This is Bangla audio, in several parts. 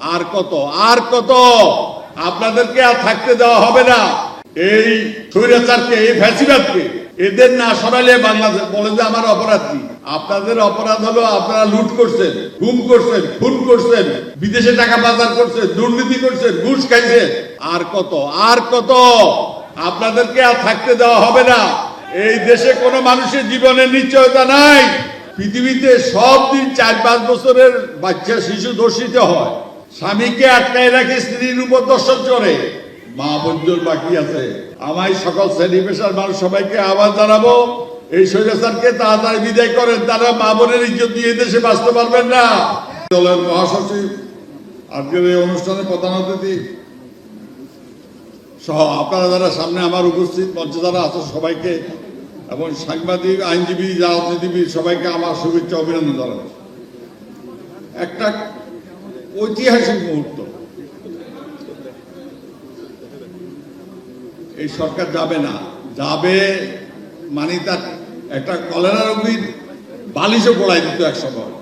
আর কত? আর কত? আপনাদেরকে আর থাকতে দেওয়া হবে না। এই স্বৈরাচারকে, এই ফ্যাসিবাদকে, এদের না সরালে বাংলাদেশ বলে যে আমার অপরাধ কি? আপনাদের অপরাধ হলো আপনারা লুট করছেন গুম করছেন, খুন করছেন, বিদেশে টাকা পাচার করছেন, দুর্নীতি করছেন, ঘুষ খাইছেন। আর কত? আর কত? আপনাদেরকে আর থাকতে দেওয়া হবে না। এই দেশে কোনো মানুষের জীবনের নিশ্চয়তা নাই। পৃথিবীতে সব দিন চার পাঁচ বছরের বাচ্চা, শিশু ধর্ষিত হয়। স্বামীকে আটকায় রাখে স্ত্রীর উপর দর্শন করে মা বন্ধুর বাকি আছে। আমায় সকল শ্রেণি পেশার মানুষ সবাইকে আবার জানাব। এই স্বৈরাচারকে তাড়াতাড়ি বিদায় করেন। তারা মা বোনের ইজ্জত দিয়ে দেশে বাঁচতে পারবেন না। দলের মহাসচিব, আজকের এই অনুষ্ঠানে প্রধান অতিথি সহ আপনারা যারা সামনে আমার উপস্থিত মঞ্চে যারা আছে সবাইকে এবং সাংবাদিক, আইনজীবী, রাজনীতিবিদ সবাইকে আমার শুভেচ্ছা, অভিনন্দন জানাচ্ছি। একটা ঐতিহাসিক মুহূর্ত। এই সরকার যাবে না। যাবে মানে তার একটা কলেরা রোগীর বালিশও পড়াই দিত এক সময়।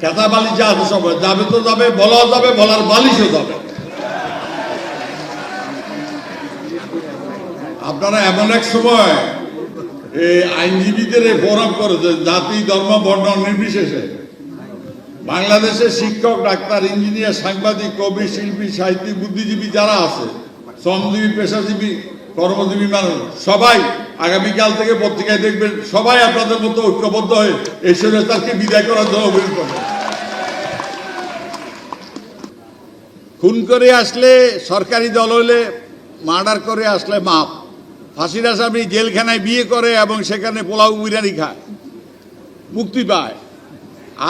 কেতা বালিশ যা আছে সবাই যাবে তো যাবে, বলাও যাবে, বলার বালিশও যাবে। আপনারা এমন এক সময় এই আইনজীবীদের ফোরাম করেছেন জাতি, ধর্ম, বর্ণ নির্বিশেষে। বাংলাদেশের শিক্ষক, ডাক্তার, ইঞ্জিনিয়ার, সাংবাদিক, কবি, শিল্পী, সাহিত্যিক, বুদ্ধিজীবী যারা আছে, শ্রমজীবী, পেশাজীবী, কর্মজীবী মানুষ, সবাই আগামীকাল থেকে পত্রিকায় দেখবেন, সবাই আপনাদের মতো ঐক্যবদ্ধ হয়ে এই স্বৈরাচারকে বিদায় করার জন্য অভিযোগ খুন করে আসলে সরকারি দল হলে, মার্ডার করে আসলে মাপ ফাঁসির আসামি জেলখানায় বিয়ে করে এবং সেখানে পোলাও বিরিয়ানি খায়। মুক্তি পায়।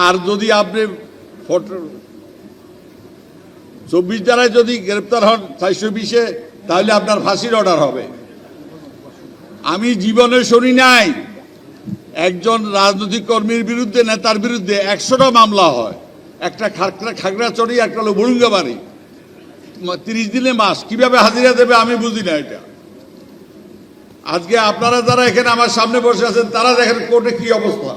আর যদি আপনি ফটো চব্বিশ দ্বারায় যদি গ্রেপ্তার হন চারশো বিশে, তাহলে আপনার ফাঁসির অর্ডার হবে। আমি জীবনে শুনি নাই, একজন রাজনৈতিক কর্মীর বিরুদ্ধে, নেতার বিরুদ্ধে একশোটা মামলা হয়। একটা খাগড়া খাগড়াছড়ি, একটা হলো বরুঙ্গাবাড়ি তিরিশ দিনে মাস, কীভাবে হাজিরা দেবে আমি বুঝি না এটা। আজকে আপনারা যারা এখানে আমার সামনে বসে আছেন, তারা দেখেন কোর্টে কি অবস্থা।